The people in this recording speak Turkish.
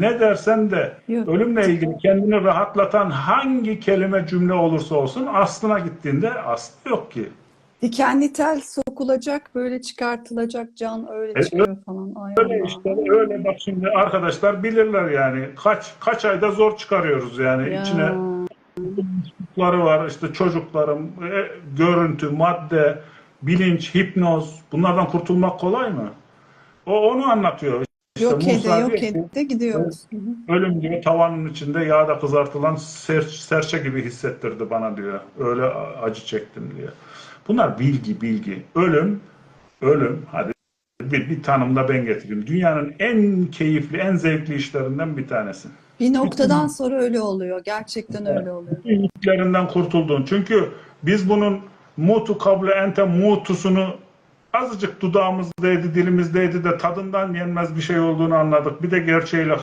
ne dersen de Yok. ölümle ilgili kendini rahatlatan hangi kelime cümle olursa olsun aslına gittiğinde aslı yok ki. Dikenli tel sokulacak, böyle çıkartılacak can öyle E, çıkıyor falan. Ay Öyle Allah. işte öyle bak şimdi arkadaşlar bilirler yani kaç kaç ayda zor çıkarıyoruz yani Ya. içine çocukları var işte çocuklarım e, görüntü madde bilinç hipnoz bunlardan kurtulmak kolay mı? O onu anlatıyor. İşte Yok ede yok ede gidiyoruz. Ölüm diyor tavanın içinde yağda kızartılan ser, serçe gibi hissettirdi bana diyor. Öyle acı çektim diyor. Bunlar bilgi bilgi. Ölüm, ölüm hadi bir, bir tanım da ben getireyim. Dünyanın en keyifli, en zevkli işlerinden bir tanesi. Bir noktadan sonra öyle oluyor. Gerçekten öyle oluyor. Bütün yüklerinden kurtuldun. Çünkü biz bunun mutu kable ente mutusunu azıcık dudağımızdaydı, dilimizdeydi de tadından yenmez bir şey olduğunu anladık. Bir de gerçeğiyle